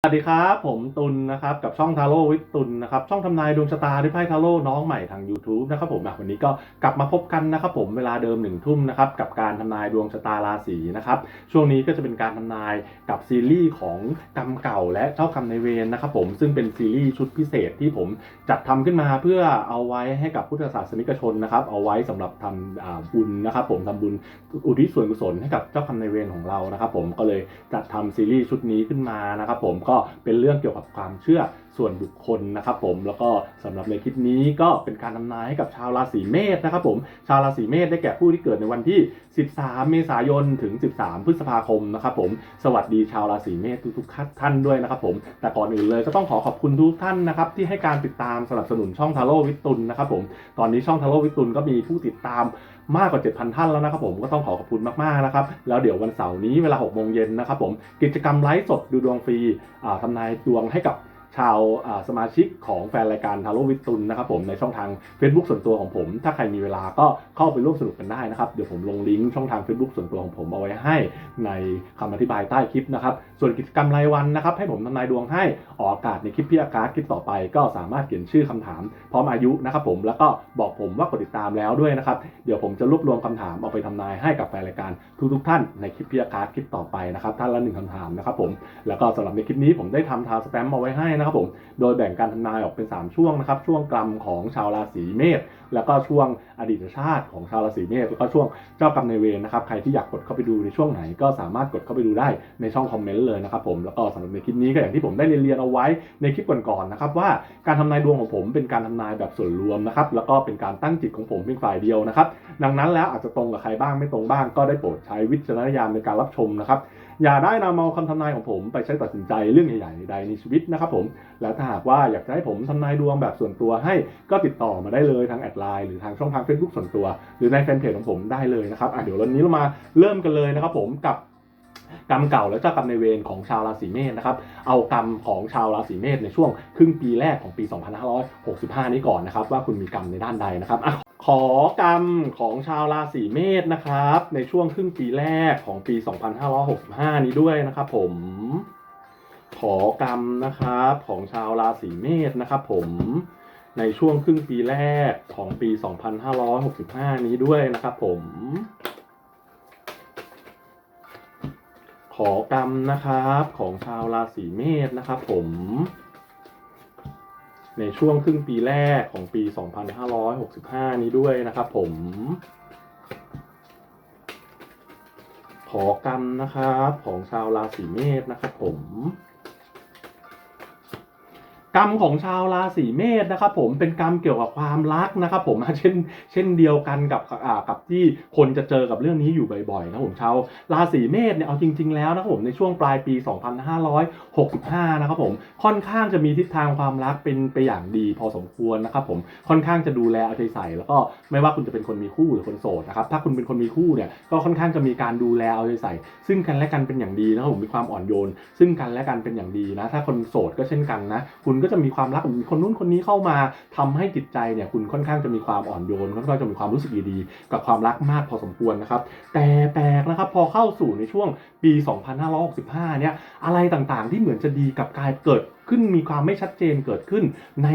สวัสดีครับผมตุลนะครับกับช่องทาโร่วิทตุลนะครับช่องทำนายดวงชะตาด้วยไพ่ทาโร่น้องใหม่ทาง YouTube นะครับผมวันนี้ก็กลับมาพบกันนะครับผมเวลาเดิมหนึ่งทุ่มนะครับกับการทำนายดวงชะตาราศีนะครับช่วงนี้ก็จะเป็นการทำนายกับซีรีส์ของกรรมเก่าและเจ้ากรรมในเวรนะครับผมซึ่งเป็นซีรีส์ชุดพิเศษที่ผมจัดทำขึ้นมาเพื่อเอาไว้ให้กับพุทธศาสนิกชนนะครับเอาไว้สำหรับทำบุญนะครับผมทำบุญอุทิศส่วนกุศลให้กับเจ้ากรรมนเวรของเรานะครับผมก็เลยจัดทำซีรีส์ชุดนี้ขึ้นมานะครับผมก็เป็นเรื่องเกี่ยวกับความเชื่อส่วนบุคคลนะครับผมแล้วก็สำหรับในคลิปนี้ก็เป็นการทำนายให้กับชาวราศีเมษนะครับผมชาวราศีเมษได้แก่ผู้ที่เกิดในวันที่ 13 เมษายนถึง 13 พฤษภาคมนะครับผมสวัสดีชาวราศีเมษทุกๆท่านด้วยนะครับผมแต่ก่อนอื่นเลยก็ต้องขอขอบคุณทุกท่านนะครับที่ให้การติดตามสนับสนุนช่องทาโร่วิตุลนะครับผมตอนนี้ช่องทาโร่วิตุลก็มีผู้ติดตาม มากกว่า 7,000 ท่านแล้วนะครับผมก็ต้องขอขอบคุณมากๆนะครับแล้วเดี๋ยววันเสาร์นี้เวลา6โมงเย็นนะครับผมกิจกรรมไลฟ์สดดูดวงฟรีอ่าทำนายดวงให้กับ ชาวสมาชิกของแฟนรายการทาโร่วิตุลนะครับผมในช่องทาง Facebook ส่วนตัวของผม ถ้าใครมีเวลาก็เข้าไปร่วมสนุกกันได้นะครับเดี๋ยวผมลงลิงก์ช่องทาง Facebook ส่วนตัวของผมเอาไว้ให้ในคำอธิบายใต้คลิปนะครับส่วนกิจกรรมรายวันนะครับให้ผมทำนายดวงให้ออกอากาศในคลิปพี่อากาศคลิปต่อไป ก็สามารถเขียนชื่อคำถาม พร้อมอายุนะครับผมแล้วก็บอกผมว่ากดติดตามแล้วด้วยนะครับเดี๋ยวผมจะรวบรวมคำถามเอาไปทำนายให้กับแฟนรายการทุกๆท่านในคลิปพิยาการ์ดคลิปต่อไปนะครับท่านละหนึ่งคำถามนะครับผมแล้วก็สำหรับในคลิปนี้ผมได้ทำทาวสแตมป์เอาไว้ให้นะครับผม โดยแบ่งการทำนายออกเป็น 3 ช่วงนะครับ ช่วงกรรมของชาวราศีเมษ แล้วก็ช่วงอดีตชาติของชาวราศีเมษ แล้วก็ช่วงเจ้ากรรมในายเวรนะครับ ใครที่อยากกดเข้าไปดูในช่วงไหนก็สามารถกดเข้าไปดูได้ในช่องคอมเมนต์เลยนะครับผม แล้วก็สำหรับในคลิปนี้ก็อย่างที่ผมได้เรียนเอาไว้ในคลิปก่อนๆนะครับว่าการทำนายดวงของผมเป็นการทำนายแบบส่วนรวมนะครับ แล้วก็เป็นการตั้งจิตของผมเพียงฝ่ายเดียวนะครับ ดังนั้นแล้วอาจจะตรงกับใครบ้างไม่ตรงบ้างก็ได้โปรดใช้วิจารณญาณในการรับชมนะครับ อย่าได้นำเอาคำทำนายของผมไปใช้ตัดสินใจเรื่องใหญ่ๆใดในชีวิตนะครับผมและถ้าหากว่าอยากจะให้ผมทำนายดวงแบบส่วนตัวให้ก็ติดต่อมาได้เลยทางแอดไลน์หรือทางช่องทาง Facebook ส่วนตัว หรือในแฟนเพจของผมได้เลยนะครับเดี๋ยววันนี้เรามาเริ่มกันเลยนะครับผมกับกรรมเก่าและเจ้ากรรมในเวรของชาวราศีเมษนะครับ เอากรรมของชาวราศีเมษในช่วงครึ่งปีแรกของปี 2565 นี้ก่อนนะครับ ว่าคุณมีกรรมในด้านใดนะครับ ขอกรรมของชาวราศีเมษนะครับ ในช่วงครึ่งปีแรกของปี 2565 นี้ด้วยนะครับผม ขอกรรมนะครับของชาวราศีเมษนะครับผมในช่วงครึ่งปีแรกของปี 2565 นี้ด้วยนะครับผม ขอกรรมนะครับของชาวราศีเมษนะครับผม ในช่วงครึ่งปีแรกของปี 2565 นี้ด้วยนะครับผม ขอกรรมนะครับของชาวราศีเมษนะครับผม กรรมของชาวราศีเมษนะครับผมเป็นกรรมเกี่ยวกับความรักนะครับผมเช่นเช่นเดียวกันกับกับที่คนจะเจอกับเรื่องนี้อยู่บ่อยๆนะครับผมชาวราศีเมษเนี่ยเอาจริง ๆแล้วนะครับผมในช่วงปลายปี 2565 นะครับผมค่อนข้างจะมีทิศทางความรักเป็นไปอย่างดีพอสมควรนะครับผมค่อนข้างจะดูแลเอาใจใส่ แล้วก็ไม่ว่าคุณจะเป็นคนมีคู่หรือคนโสดนะครับถ้าคุณเป็นคนมีคู่เนี่ยก็ค่อนข้างจะมีการดูแลเอาใจใส่ ซึ่งกันและกันเป็นอย่างดีนะครับผมมีความอ่อนโยน ซึ่งกันและกันเป็นอย่างดีนะถ้าคนโสดก็เช่นกันนะคุณก็จะมีความรักมีคนนู้นคนนี้เข้ามาทำให้จิตใจเนี่ยคุณค่อนข้างจะมีความอ่อนโยนค่อนข้างจะมีความรู้สึกดีๆกับความรักมากพอสมควรนะครับ แต่แปลกนะครับพอเข้าสู่ในช่วงปี 2565 เนี่ยอะไรต่างๆ ที่เหมือนจะดีกับกลายเกิด ขึ้นมีความไม่ชัดเจนเกิดขึ้นใน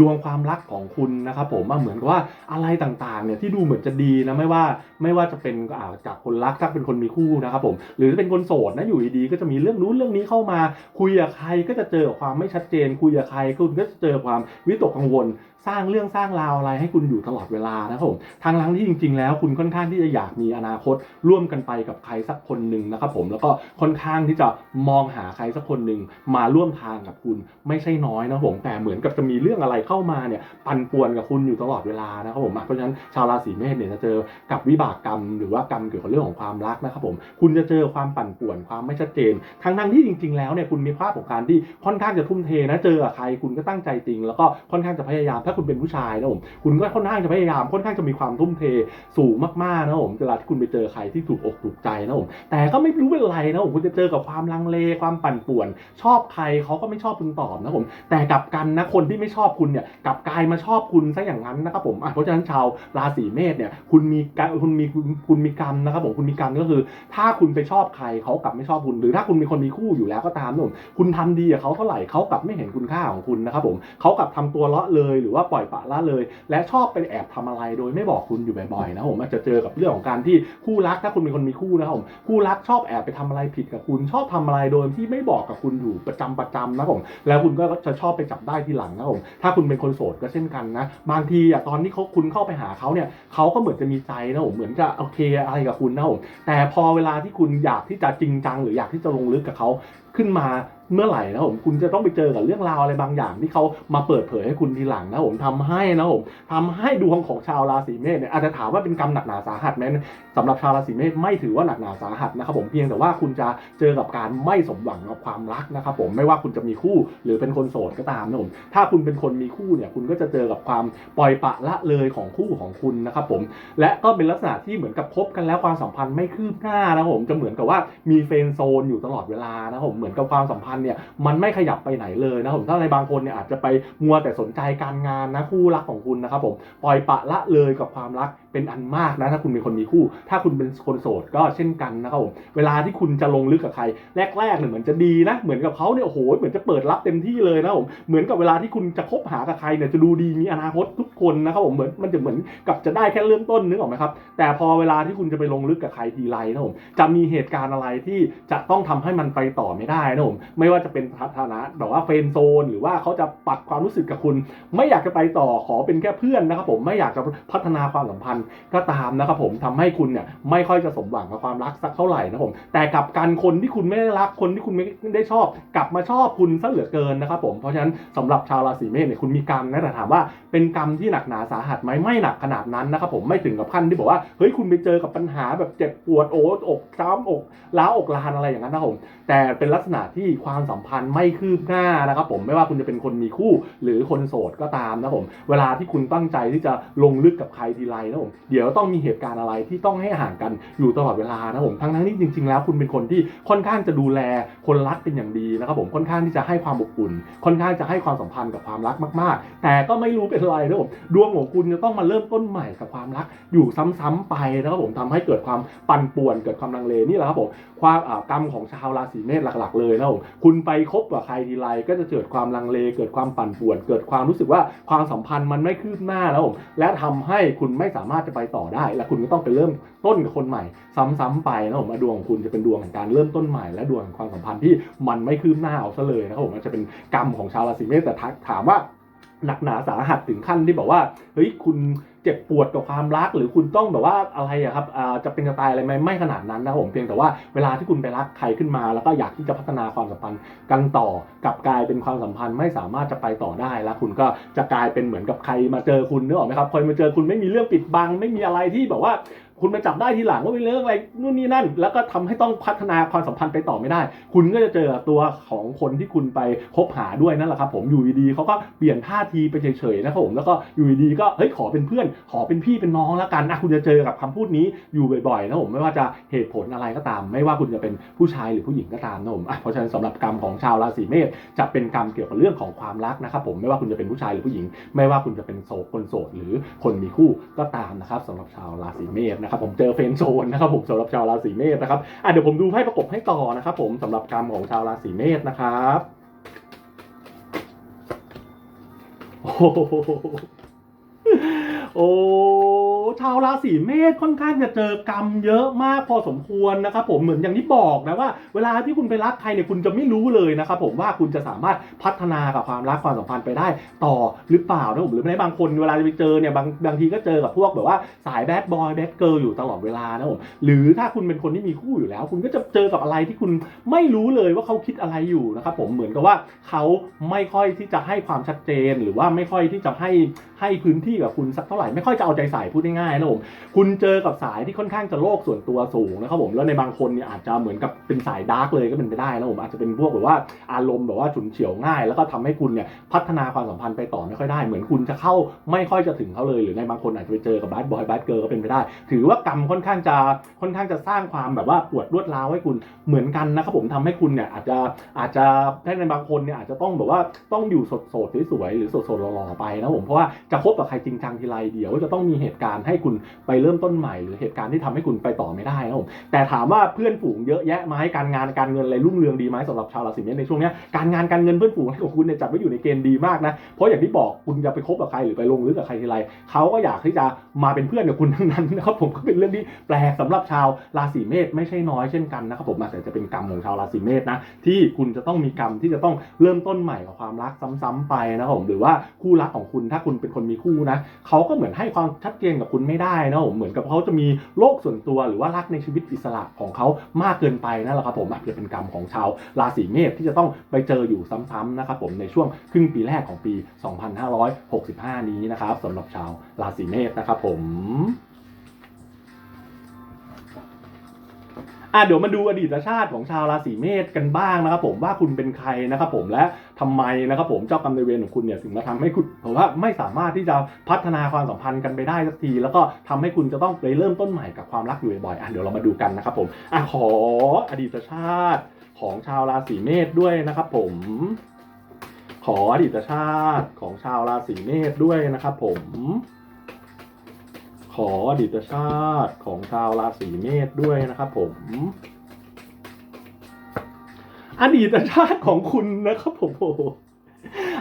ดวงความรักของคุณนะครับผมอะเหมือนกับว่าอะไรต่างๆเนี่ยที่ดูเหมือนจะดีนะไม่ว่าไม่ว่าจะเป็นอ่าจากคนรักถ้าเป็นคนมีคู่นะครับผมหรือเป็นคนโสดนะอยู่ดีๆก็จะมีเรื่องนู้นเรื่องนี้เข้ามา คุยกับใครก็จะเจอความไม่ชัดเจน คุยกับใครคุณก็จะเจอความวิตกกังวล สร้างเรื่องสร้างราวอะไรให้คุณอยู่ตลอดเวลานะครับผมทางลังที่จริง ๆ แล้วคุณค่อนข้างที่จะอยากมีอนาคตร่วมกันไปกับใครสักคนหนึ่งนะครับผมแล้วก็ค่อนข้างที่จะมองหาใครสักคนหนึ่งมาร่วมทางกับคุณไม่ใช่น้อยนะผมแต่เหมือนกับจะมีเรื่องอะไรเข้ามาเนี่ยปั่นป่วนกับคุณอยู่ตลอดเวลานะครับผมเพราะฉะนั้นชาวราศีเมษเนี่ยจะเจอกับวิบากกรรม หรือว่ากรรมเกี่ยวกับเรื่องของความรักนะครับผมคุณจะเจอความปั่นป่วนความไม่ชัดเจนทั้งทั้งที่จริง ๆ แล้วเนี่ยคุณมีภาพของการที่ค่อนข้างจะทุ่มเทนะเจอใครคุณก็ตั้งใจจริง แล้วก็ค่อนข้างจะพยายามถ้าคุณเป็นผู้ชายนะผมคุณก็ค่อนข้างจะพยายามค่อนข้างจะมีความทุ่มเทสูงมากๆนะผมเวลาที่คุณไปเจอใครที่ถูกอกถูกใจนะผมแต่ก็ไม่รู้เป็นไรนะผมคุณจะเจอกับความลังเลความปั่นป่วน ชอบใครเขาก็ไม่ชอบคุณตอบนะผมแต่กลับกันนะคนที่ไม่ชอบคุณเนี่ยกลับกลายมาชอบคุณซะอย่างนั้นนะครับผมเพราะฉะนั้นชาวราศีเมษเนี่ยคุณมีคุณมีคุณมีกรรมนะครับผมคุณมีกรรมก็คือ ถ้าคุณไปชอบใครเขากลับไม่ชอบคุณ หรือถ้าคุณมีคนมีคู่อยู่แล้วก็ตามนะผมคุณทำดีกับเขาเท่าไหร่เขากลับไม่เห็นคุณค่าของคุณนะครับผมเขากลับทำตัวเลาะเลยหรือว่าปล่อยปละละเลย และชอบไปแอบทำอะไรโดยไม่บอกคุณอยู่บ่อยๆนะผมอาจจะเจอกับเรื่องของการที่คู่รักถ้าคุณเป็นคนมีคู่นะครับผมคู่รักชอบแอบไปทำอะไรผิดกับคุณ ชอบทำอะไรโดยที่ไม่บอกกับคุณอยู่ประจำประจำนะผมแล้วคุณก็จะชอบไปจับได้ทีหลังนะผมถ้าคุณเป็นคนโสดก็เช่นกันนะบางทีอะตอนที่เขาคุณเข้าไปหาเขาเนี่ยเขาก็เหมือนจะมีใจนะผมเหมือนจะโอเคอะไรกับคุณนะผมแต่พอเวลาที่คุณอยากที่จะจริงจัง หรืออยากที่จะลงลึกกับเขาขึ้นมา เมื่อไหร่นะผมคุณจะต้องไปเจอกับเรื่องราวอะไรบางอย่าง ที่เขามาเปิดเผยให้คุณทีหลังนะผมทำให้นะผมทำให้ดวงของชาวราศีเมษเนี่ยอาจจะถามว่าเป็นกรรมหนักหนาสาหัสไหมสำหรับชาวราศีเมษไม่ถือว่าหนักหนาสาหัสนะครับผมเพียงแต่ว่าคุณจะเจอกับการไม่สมหวังกับความรักนะครับผมไม่ว่าคุณจะมีคู่หรือเป็นคนโสดก็ตามนะผมถ้าคุณเป็นคนมีคู่เนี่ยคุณก็จะเจอกับความปล่อยปะละเลยของคู่ของคุณนะครับผมและก็เป็นลักษณะที่เหมือนกับคบกันแล้วความสัมพันธ์ไม่คืบหน้านะผมจะเหมือนกับว่ามีเฟนโซนอยู่ตลอดเวลานะผมเหมือนกับความสัมพันธ์เนี่ยมันไม่ขยับไปไหนเลยนะครับผมถ้าในบางคนเนี่ยอาจจะไปมัวแต่สนใจการงานนะคู่รักของคุณนะครับผมปล่อยปะละเลยกับความรัก เป็นอันมากนะถ้าคุณเป็นคนมีคู่ ถ้าคุณเป็นคนโสดก็เช่นกันนะครับผมเวลาที่คุณจะลงลึกกับใคร แรกๆเนี่ยเหมือนจะดีนะ เหมือนกับเขาเนี่ยโอ้โหเหมือนจะเปิดรับเต็มที่เลยนะผมเหมือนกับเวลาที่คุณจะคบหากับใครเนี่ยจะดูดีมีอนาคตทุกคนนะครับผมเหมือนมันจะเหมือนกับจะได้แค่เริ่มต้นนึกออกไหมครับแต่พอเวลาที่คุณจะไปลงลึกกับใครทีไรนะผมจะมีเหตุการณ์อะไรที่จะต้องทำให้มันไปต่อไม่ได้นะผมไม่ว่าจะเป็นฐานะแบบว่าเฟรนโซน หรือว่าเขาจะปัดความรู้สึกกับคุณ ไม่อยากจะไปต่อขอเป็นแค่เพื่อนนะครับผมไม่อยากจะพัฒนาความสัมพันธ์ก็ตามนะครับผมทำให้คุณเนี่ยไม่ค่อยจะสมหวังกับความรักสักเท่าไหร่นะผมแต่กับกันคนที่คุณไม่ได้รักคนที่คุณไม่ได้ชอบ กลับมาชอบคุณซะเหลือเกินนะครับผมเพราะฉะนั้นสำหรับชาวราศีเมษเนี่ยคุณมีกรรมนะแต่ถามว่าเป็นกรรมที่หนักหนาสาหัสไหมไม่หนักขนาดนั้นนะครับผมไม่ถึงกับขั้นที่บอกว่าเฮ้ยคุณไปเจอกับปัญหาแบบเจ็บปวดโอ้อกช้ำอกล้าอกลานอะไรอย่างนั้นนะผมแต่เป็นลักษณะที่ความสัมพันธ์ไม่คืบหน้านะครับผมไม่ว่าคุณจะเป็นคนมีคู่หรือคนโสดก็ตามนะผมเวลาที่คุณตั้งใจที่จะลงลึกกับใครทีไรนะผมเดี๋ยวต้องมีเหตุการณ์อะไรที่ต้องให้ห่างกันอยู่ตลอดเวลานะผมทั้งทั้งที่จริง ๆ แล้วคุณเป็นคนที่ค่อนข้างจะดูแลคนรักเป็นอย่างดีนะครับผมค่อนข้างที่จะให้ความอบอุ่น ค่อนข้างจะให้ความสัมพันธ์กับความรักมากๆ แต่ก็ไม่รู้เป็นไรนะผมดวงของคุณจะต้องมาเริ่มต้นใหม่กับความรักอยู่ซ้ำๆไปนะครับผมทำให้เกิดความปั่นป่วนเกิดความลังเลนี่แหละครับผมความกรรมของชาวราศีเมษหลัก ๆ เลยนะผมคุณไปคบกับใครทีไรก็จะเกิดความลังเล เกิดความปั่นป่วน เกิดความรู้สึกว่าความสัมพันธ์มันไม่คืบหน้าแล้วผมและทำให้คุณไม่สามารถจะไปต่อได้ และคุณก็ต้องไปเริ่มต้นกับคนใหม่ ซ้ำๆไปนะผมดวงของคุณจะเป็นดวงของการเริ่มต้นใหม่และดวงของความสัมพันธ์ที่มันไม่คืบหน้าเอาซะเลยนะครับผมมันจะเป็นกรรมของชาวราศีเมษแต่ถามว่าหนักหนาสาหัสถึงขั้นที่บอกว่าเฮ้ยคุณ เจ็บปวดกับความรัก หรือคุณต้องแบบว่าอะไรอะครับจะเป็นจะตายอะไรไหมไม่ขนาดนั้นนะครับผมเพียงแต่ว่าเวลาที่คุณไปรักใครขึ้นมา แล้วก็อยากที่จะพัฒนาความสัมพันธ์กันต่อกับกลายเป็นความสัมพันธ์ไม่สามารถจะไปต่อได้แล้ว คุณก็จะกลายเป็นเหมือนกับใครมาเจอคุณนึกออกไหมครับใครมาเจอคุณไม่มีเรื่องปิดบัง ไม่มีอะไรที่แบบว่า คุณมาจับได้ทีหลังว่าเป็นเรื่องอะไรนู่นนี่นั่น แล้วก็ทำให้ต้องพัฒนาความสัมพันธ์ไปต่อไม่ได้ คุณก็จะเจอตัวของคนที่คุณไปคบหาด้วยนั่นแหละครับ ผมอยู่ดีๆเขาก็เปลี่ยนท่าทีไปเฉยๆนะครับผมแล้วก็อยู่ดีๆก็เฮ้ยขอเป็นเพื่อน ขอเป็นพี่เป็นน้องแล้วกันนะคุณจะเจอกับคำพูดนี้อยู่บ่อยๆนะผมไม่ว่าจะเหตุผลอะไรก็ตาม ไม่ว่าคุณจะเป็นผู้ชายหรือผู้หญิงก็ตามนะผมเพราะฉะนั้นสำหรับกรรมของชาวราศีเมษจะเป็นกรรมเกี่ยวกับเรื่องของความรักนะครับผมไม่ว่าคุณจะเป็นผู้ชายหรือผู้หญิง ไม่ว่าคุณจะเป็นโสดคนโสดหรือคนมีคู่ก็ตามนะครับสำหรับชาวราศีเมษนะครับผมเจอเฟนโซนนะครับผมสำหรับชาวราศีเมษนะครับอะเดี๋ยวผมดูไพ่ประกบให้ต่อนะครับผมสำหรับกรรมของชาวราศีเมษนะครับโอ้โอ้ ชาวราศีเมษค่อนข้างจะเจอกรรมเยอะมากพอสมควรนะครับผมเหมือนอย่างที่บอกนะว่า เวลาที่คุณไปรักใครเนี่ยคุณจะไม่รู้เลยนะครับผมว่าคุณจะสามารถพัฒนากับความรักความสัมพันธ์ไปได้ต่อหรือเปล่านะผมหรือไม่บางคนเวลาจะไปเจอเนี่ยบางบางทีก็เจอกับพวกแบบว่าสายแบดบอยแบดเกิร์ลอยู่ตลอดเวลานะผมหรือถ้าคุณเป็นคนที่มีคู่อยู่แล้ว คุณก็จะเจอกับอะไรที่คุณไม่รู้เลยว่าเขาคิดอะไรอยู่นะครับผมเหมือนกับว่าเขาไม่ค่อยที่จะให้ความชัดเจนหรือว่าไม่ค่อยที่จะให้ให้พื้นที่กับคุณสักเท่าไหร่ไม่ค่อยจะเอาใจใส่พูดง่ายๆนะผมคุณเจอกับสายที่ค่อนข้างจะโลกส่วนตัวสูงนะครับผมแล้วในบางคนเนี่ยอาจจะเหมือนกับเป็นสายดาร์กเลยก็เป็นไปได้นะผมอาจจะเป็นพวกแบบว่าอารมณ์แบบว่าฉุนเฉียวง่าย แล้วก็ทำให้คุณเนี่ยพัฒนาความสัมพันธ์ไปต่อไม่ค่อยได้ เหมือนคุณจะเข้าไม่ค่อยจะถึงเขาเลย หรือในบางคนอาจจะไปเจอกับบัสบอยบัสเกิร์ลก็เป็นไปได้ ถือว่ากรรมค่อนข้างจะค่อนข้างจะสร้างความแบบว่าปวดรวดร้าวให้คุณเหมือนกันนะครับผมทำให้คุณเนี่ยอาจจะอาจจะถ้าในบางคนเนี่ยอาจจะต้องแบบว่าต้องอยู่สดสดสวยๆหรือสดสดหล่อๆไปนะผมเพราะว่าจะคบกับใครจริงจังทีไรเดี๋ยวจะต้องมีเหตุการณ์ให้คุณไปเริ่มต้นใหม่หรือเหตุการณ์ที่ทำให้คุณไปต่อไม่ได้นะผมแต่ถามว่าเพื่อนฝูงเยอะแยะไหมการงานการเงินอะไรรุ่งเรืองดีไหมสำหรับชาวราศีเมษในช่วงนี้การงานการเงินเพื่อนฝูงของคุณเนี่ยจัดไว้อยู่ในเกณฑ์ดีมากนะเพราะอย่างที่บอกคุณจะไปคบกับใครหรือไปลงลึกกับใครทีไรเขาก็อยากที่จะมาเป็นเพื่อนกับคุณทั้งนั้นนะครับผมก็เป็นเรื่องที่แปลกสำหรับชาวราศีเมษไม่ใช่น้อยเช่นกันนะครับผมแต่จะเป็นกรรมของชาวราศีเมษนะที่คุณจะต้องมีกรรมที่จะต้องเริ่มต้นใหม่กับความรักซ้ำๆไปนะครับผมหรือว่าคู่รักของคุณถ้าคุณเป็นคนมีคู่นะเขาก็เหมือนให้ความชัดเจนกับคุณไม่ได้นะผมเหมือนกับเขาจะมีโลกส่วนตัวหรือว่ารักในชีวิตอิสระของเขามากเกินไปนั่นแหละครับผมอาจจะเป็นกรรมของชาวราศีเมษที่จะต้องไปเจออยู่ซ้ำๆนะครับผมในช่วงครึ่งปีแรกของปี 2565 นี้นะครับสำหรับชาวราศีเมษนะครับผมอะเดี๋ยวมาดูอดีตชาติของชาวราศีเมษกันบ้างนะครับผมว่าคุณเป็นใครนะครับผมและ ทำไมนะครับผมเจ้ากรรมนายเวรของคุณเนี่ยถึงมาทำให้คุณผมว่าไม่สามารถที่จะพัฒนาความสัมพันธ์กันไปได้สักที แล้วก็ทำให้คุณจะต้องไปเริ่มต้นใหม่กับความรักอยู่บ่อยๆอะเดี๋ยวเรามาดูกันนะครับผมอะขออดีตชาติของชาวราศีเมษด้วยนะครับผม ขออดีตชาติของชาวราศีเมษด้วยนะครับผม ขออดีตชาติของชาวราศีเมษด้วยนะครับผม อดีตชาติของคุณนะครับผมโอ้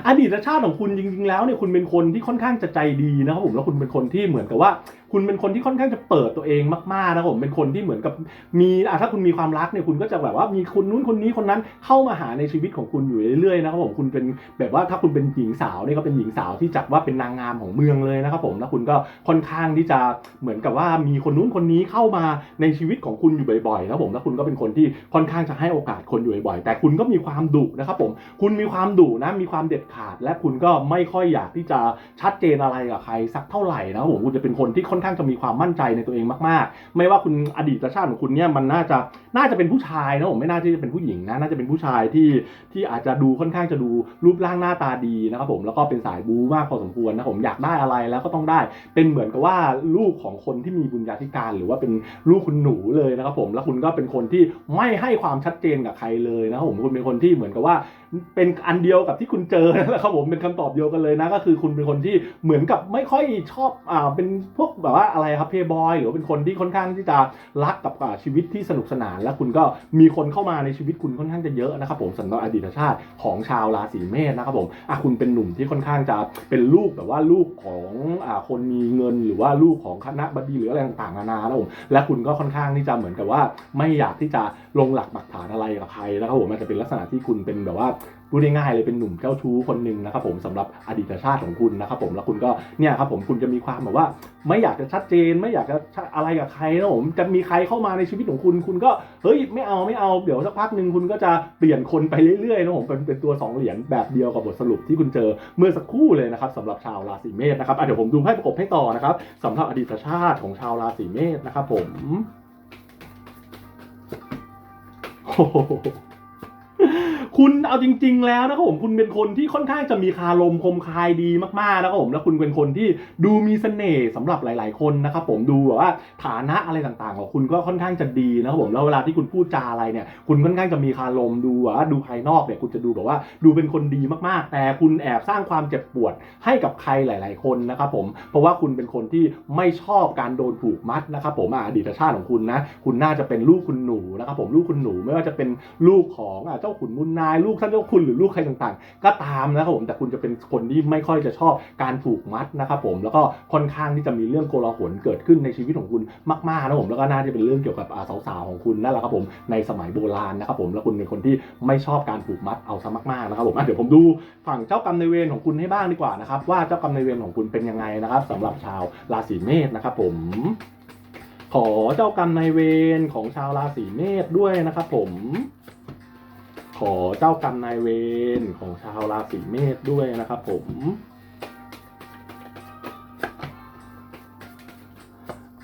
อดีตชาติของคุณจริง ๆ แล้วเนี่ยคุณเป็นคนที่ค่อนข้างจะใจดีนะครับผมแล้วคุณเป็นคนที่เหมือนกับว่า คุณเป็นคนที่ค่อนข้างจะเปิดตัวเองมากๆนะครับผมเป็นคนที่เหมือนกับมีอะถ้าคุณมีความรักเนี่ยคุณก็จะแบบว่ามีคนนู้นคนนี้คนนั้นเข้ามาหาในชีวิตของคุณอยู่เรื่อยๆนะครับผมคุณเป็นแบบว่าถ้าคุณเป็นหญิงสาวเนี่ยก็เป็นหญิงสาวที่จัดว่าเป็นนางงามของเมืองเลยนะครับผมแล้วคุณก็ค่อนข้างที่จะเหมือนกับว่ามีคนนู้นคนนี้เข้ามาในชีวิตของคุณอยู่บ่อยๆนะครับผมแล้วคุณก็เป็นคนที่ค่อนข้างจะให้โอกาสคนอยู่บ่อยๆแต่คุณก็มีความดุนะครับผมคุณมีความดุนะมีความเด็ดขาด และคุณก็ไม่ค่อยอยากที่จะชัดเจนอะไรกับใครสักเท่าไหร่นะครับผมคุณจะเป็นคนที่ค่อนข้างจะมีความมั่นใจในตัวเองมากๆ ไม่ว่าคุณอดีตชาติของคุณเนี่ยมันน่าจะน่าจะเป็นผู้ชายนะผมไม่น่าที่จะเป็นผู้หญิงนะน่าจะเป็นผู้ชายที่ที่อาจจะดูค่อนข้างจะดูรูปร่างหน้าตาดีนะครับผมแล้วก็เป็นสายบู๊มากพอสมควรนะผมอยากได้อะไรแล้วก็ต้องได้ เป็นเหมือนกับว่าลูกของคนที่มีบุญญาธิการ หรือว่าเป็นลูกคุณหนูเลยนะครับผมแล้วคุณก็เป็นคนที่ไม่ให้ความชัดเจนกับใครเลยนะครับผมคุณเป็นคนที่เหมือนกับว่า เป็นอันเดียวกับที่คุณเจอนะครับผมเป็นคำตอบเดียวกันเลยนะ ก็คือคุณเป็นคนที่เหมือนกับไม่ค่อยชอบอ่าเป็นพวกแบบว่าอะไรครับเพย์บอยหรือว่าเป็นคนที่ค่อนข้างที่จะรักกับชีวิตที่สนุกสนาน แล้วคุณก็มีคนเข้ามาในชีวิตคุณค่อนข้างจะเยอะนะครับผมสำหรับอดีตชาติของชาวราศีเมษนะครับผมอะคุณเป็นหนุ่มที่ค่อนข้างจะเป็นลูกแบบว่าลูกของอ่าคนมีเงินหรือว่าลูกของคณะบดีหรืออะไรต่างๆนานานะผมและคุณก็ค่อนข้างที่จะเหมือนกับว่า ไม่อยากที่จะลงหลักปักฐานอะไรกับใครนะครับผมมันจะเป็นลักษณะที่คุณเป็นแบบว่าพูดง่ายๆเลยเป็นหนุ่มเจ้าชู้คนหนึ่งนะครับผมสำหรับอดีตชาติของคุณนะครับผมแล้วคุณก็เนี่ยครับผมคุณจะมีความแบบว่า ไม่อยากจะชัดเจน ไม่อยากจะอะไรกับใครนะผมจะมีใครเข้ามาในชีวิตของคุณคุณก็เฮ้ยไม่เอาไม่เอาเดี๋ยวสักพักหนึ่งคุณก็จะเปลี่ยนคนไปเรื่อยๆนะผมเป็นเป็นตัวสองเหรียญแบบเดียวกับบทสรุปที่คุณเจอเมื่อสักครู่เลยนะครับสำหรับชาวราศีเมษนะครับเดี๋ยวผมดูให้ประกบให้ต่อนะครับสำหรับอดีตชาติของชาวราศีเมษนะครับผมโอ้โห คุณเอาจริง ๆ แล้วนะครับผมคุณเป็นคนที่ค่อนข้างจะมีคารมคมคายดีมากๆนะครับผมแล้วคุณเป็นคนที่ดูมีเสน่ห์สำหรับหลาย ๆ คนนะครับผมดูแบบว่าฐานะอะไรต่างๆของคุณก็ค่อนข้างจะดีนะครับผมแล้วเวลาที่คุณพูดจาอะไรเนี่ย คุณค่อนข้างจะมีคารมดูแบบว่าดูภายนอกเนี่ยคุณจะดูแบบว่าดูเป็นคนดีมากๆ แต่คุณแอบสร้างความเจ็บปวดให้กับใครหลาย ๆ คนนะครับผมเพราะว่าคุณเป็นคนที่ไม่ชอบการโดนผูกมัดนะครับผมอะดีตชาติของคุณนะ คุณน่าจะเป็นลูกคุณหนูนะครับผมลูกคุณหนูไม่ว่าจะเป็นลูกของเจ้าขุนมุนนายลูกท่านเจ้าคุณหรือลูกใครต่างๆ ก็ตามนะครับผมแต่คุณจะเป็นคนที่ไม่ค่อยจะชอบการผูกมัดนะครับผมแล้วก็ค่อนข้างที่จะมีเรื่องโกลาหลเกิดขึ้นในชีวิตของคุณมากๆนะผมแล้วก็น่าจะเป็นเรื่องเกี่ยวกับสาวๆของคุณนั่นแหละครับผมในสมัยโบราณนะครับผมแล้วคุณเป็นคนที่ไม่ชอบการผูกมัดเอาซะมากๆนะครับผมเดี๋ยวผมดูฝั่งเจ้ากรรมในเวรของคุณให้บ้างดีกว่านะครับว่าเจ้ากรรมในเวรของคุณเป็นยังไงนะครับสำหรับชาวราศีเมษนะครับผมขอเจ้ากรรมนายเวรของชาวราศีเมษด้วยนะครับผม ขอเจ้ากรรมนายเวรของชาวราศีเมษด้วยนะครับผม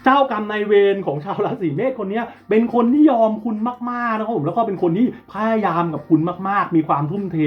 จ้ากรรมนายเวรของชาวราศีเมษคนเนี้ยเป็นคนที่ยอมคุณมากๆนะครับผมแล้วก็เป็นคนที่พยายามกับคุณมากๆ มีความทุ่มเท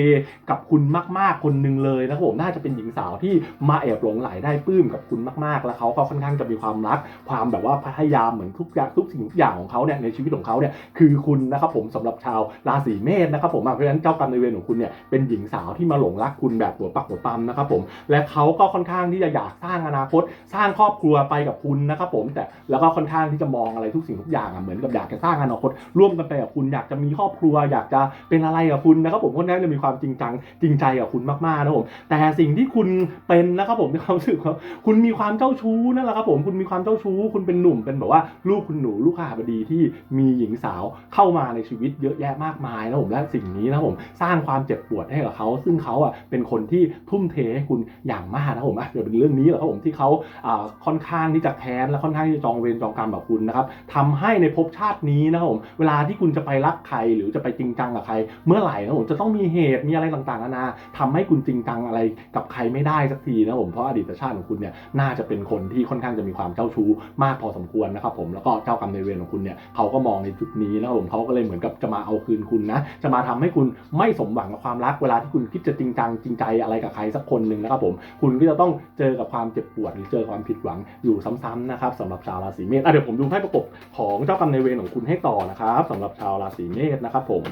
กับคุณมากๆคนหนึ่งเลยนะครับผมน่าจะเป็นหญิงสาวที่มาแอบหลงไหลได้ปลื้มกับคุณมากๆ แล้วเขาก็ค่อนข้างจะมีความรัก ความแบบว่าพยายามเหมือนทุกอย่างทุกสิ่งทุกอย่างของเขาเนี่ยในชีวิตของเขาเนี่ยคือคุณนะครับผมสำหรับชาวราศีเมษนะครับผมเพราะฉะนั้นเจ้ากรรมนายเวรของคุณเนี่ยเป็นหญิงสาวที่มาหลงรักคุณแบบหัวปักหัวปั๊มนะครับผมและเขาก็ค่อนข้างที่จะอยากสร้างอนาคตสร้างครอบครัวไปกับคุณนะครับผมแต่แล้วก็ค่อนข้างที่จะมองอะไรทุกสิ่งทุกอย่างอะเหมือนกับอยากจะสร้างอนาคตร่วมกันไปกับคุณอยากจะมีครอบครัว อยากจะเป็นอะไรกับคุณนะครับผมค่อนข้างจะมีความจริงจังจริงใจกับคุณมากๆนะครับผมแต่สิ่งที่คุณเป็นนะครับผมในความรู้สึกว่าคุณมีความเจ้าชู้นั่นแหละครับผมคุณมีความเจ้าชู้ คุณเป็นหนุ่มเป็นแบบว่าลูกคุณหนูลูกข้าบดีที่มีหญิงสาวเข้ามาในชีวิตเยอะแยะมากมายนะครับผมและสิ่งนี้นะครับผมสร้างความเจ็บปวดให้กับเขา ซึ่งเขาอะเป็นคนที่ทุ่มเทให้คุณอย่างมากนะครับผมอะเดี๋ยวเป็นเรื่องนี้เหรอครับผมที่เขาอ่าค่อนข้างที่จะแค้นและค่อนข้างที่จองเวรจองกรรมกับคุณนะครับทำให้ในภพชาตินี้นะครับผมเวลาที่คุณจะไปรักใครหรือจะไปจริงจังกับใคร เมื่อไหร่นะผมจะต้องมีเหตุมีอะไรต่างๆนานาทำให้คุณจริงจังอะไรกับใครไม่ได้สักทีนะผมเพราะอดีตชาติของคุณเนี่ยน่าจะเป็นคนที่ค่อนข้างจะมีความเจ้าชู้มากพอสมควรนะครับผมแล้วก็เจ้ากรรมในเวรของคุณเนี่ยเขาก็มองในจุดนี้นะครับผมเขาก็เลยเหมือนกับจะมาเอาคืนคุณนะจะมาทำให้คุณไม่สมหวังกับความรักเวลาที่คุณคิดจะจริงจังจริงใจอะไรกับใครสักคนหนึ่งนะครับผมคุณก็จะต้องเจอกับความเจ็บปวดหรือเจอความผิดหวังอยู่ซ้ำๆนะครับสำหรับชาวราศีเมษอะเดี๋ยวผมดูไพ่ประกบของเจ้ากรรมนายเวรของคุณให้ต่อนะครับสำหรับชาวราศีเมษนะครับ ผม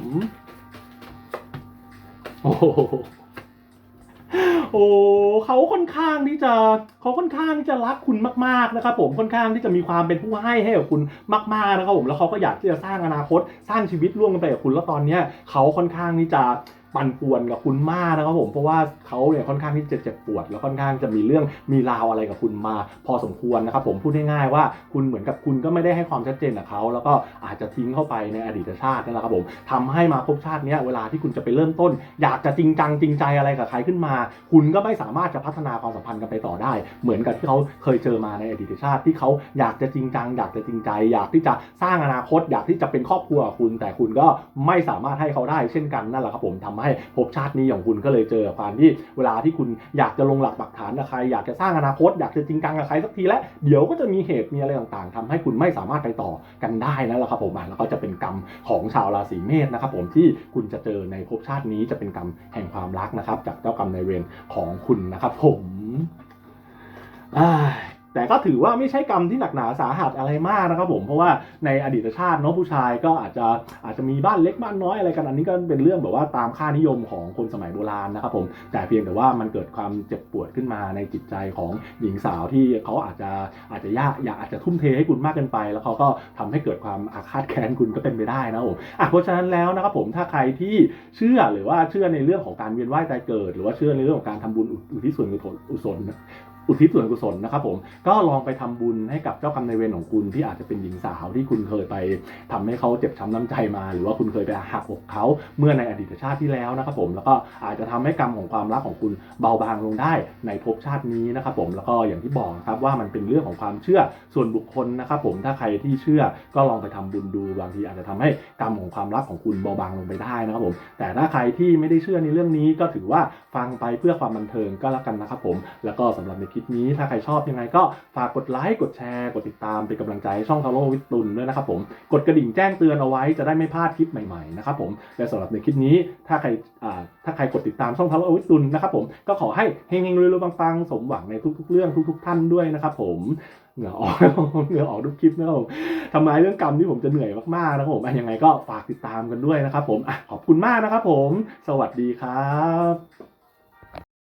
โอ้โหโอ้เขาค่อนข้างที่จะเขาค่อนข้างที่จะรักคุณมากๆนะครับ ผมค่อนข้างที่จะมีความเป็นผู้ให้ให้กับคุณมากๆนะครับ ผมแล้วเขาก็อยากที่จะสร้างอนาคต สร้างชีวิตร่วมกันไปกับคุณแล้วตอนเนี้ยเขาค่อนข้างที่จะ ปั่นป่วนกับคุณมากนะครับผมเพราะว่าเขาเนี่ยค่อนข้างที่จะเจ็บปวด แล้วค่อนข้างจะมีเรื่องมีราวอะไรกับคุณมา พอสมควรนะครับผมพูดง่ายๆว่าคุณเหมือนกับคุณก็ไม่ได้ให้ความชัดเจนกับเขาแล้วก็อาจจะทิ้งเข้าไปในอดีตชาตินั่นแหละครับผมทำให้มาพบชาตินี้เวลาที่คุณจะไปเริ่มต้น อยากจะจริงจังจริงใจอะไรกับใครขึ้นมา คุณก็ไม่สามารถจะพัฒนาความสัมพันธ์กันไปต่อได้ เหมือนกับที่เขาเคยเจอมาในอดีตชาติ ที่เขาอยากจะจริงจังอยากจะจริงใจ อยากที่จะสร้างอนาคต อยากที่จะเป็นครอบครัวคุณ แต่คุณก็ไม่สามารถให้เขาได้เช่นกันนั่นแหละครับผมทำให้ภพชาตินี้ของคุณก็เลยเจอความที่เวลาที่คุณอยากจะลงหลักปักฐานกับใครอยากจะสร้างอนาคต อยากจะจริงจังกับใครสักทีแล้วเดี๋ยวก็จะมีเหตุมีอะไรต่างๆทำให้คุณไม่สามารถไปต่อกันได้นั่นแหละครับผมแล้วก็จะเป็นกรรมของชาวราศีเมษนะครับผมที่คุณจะเจอในภพชาตินี้จะเป็นกรรมแห่งความรักนะครับ จากเจ้ากรรมในเวรของคุณนะครับผม แต่ก็ถือว่าไม่ใช่กรรมที่หนักหนาสาหัสอะไรมากนะครับผมเพราะว่าในอดีตชาติเนาะผู้ชายก็อาจจะอาจจะมีบ้านเล็กบ้านน้อยอะไรกันอันนี้ก็เป็นเรื่องแบบว่าตามค่านิยมของคนสมัยโบราณนะครับผมแต่เพียงแต่ว่ามันเกิดความเจ็บปวดขึ้นมาในจิตใจของหญิงสาวที่เขาอาจจะอาจจะยากอยากอาจจะทุ่มเทให้คุณมากเกินไป แล้วเขาก็ทำให้เกิดความอาฆาตแค้นคุณก็เป็นไปได้นะครับผมอะเพราะฉะนั้นแล้วนะครับผมถ้าใครที่เชื่อหรือว่าเชื่อในเรื่องของการเวียนว่ายตายเกิด หรือว่าเชื่อในเรื่องของการทำบุญอุทิศส่วนกุศล อุทิศส่วนกุศลนะครับผมก็ลองไปทำบุญให้กับเจ้ากรรมนายเวรของคุณที่อาจจะเป็นหญิงสาวที่คุณเคยไปทำให้เขาเจ็บช้ำน้ำใจมา หรือว่าคุณเคยไปหักอกเขาเมื่อในอดีตชาติที่แล้วนะครับผมแล้วก็อาจจะทำให้กรรมของความรักของคุณเบาบางลงได้ในภพชาตินี้นะครับผมแล้วก็อย่างที่บอกนะครับว่ามันเป็นเรื่องของความเชื่อส่วนบุคคลนะครับผมถ้าใครที่เชื่อก็ลองไปทำบุญดูบางทีอาจจะทำให้กรรมของความรักของคุณเบาบางลงไปได้นะครับผมแต่ถ้าใครที่ไม่ได้เชื่อในเรื่องนี้ก็ถือว่าฟังไปเพื่อความบันเทิงก็แล้วกันนะครับผมแล้วก็สำหรับในคลิปนี้ ถ้าใครชอบยังไงก็ฝากกดไลค์กดแชร์กดติดตามเป็นกำลังใจช่องทาโร่วิทตุนด้วยนะครับผมกดกระดิ่งแจ้งเตือนเอาไว้จะได้ไม่พลาดคลิปใหม่ๆนะครับผมและสำหรับในคลิปนี้ถ้าใครถ้าใครกดติดตามช่องทาโร่วิทตุนนะครับผมก็ขอให้เฮงๆรวยๆปังๆสมหวังในทุก ๆ เรื่องทุก ๆ ท่านด้วยนะครับผมเหงื่อออกเหงื่อออกทุกคลิปนะครับผมทำลายเรื่องกรรมที่ผมจะเหนื่อยมากๆนะครับผมยังไงก็ฝากติดตามกันด้วยนะครับผมอขอบคุณมากนะครับผม สวัสดีครับ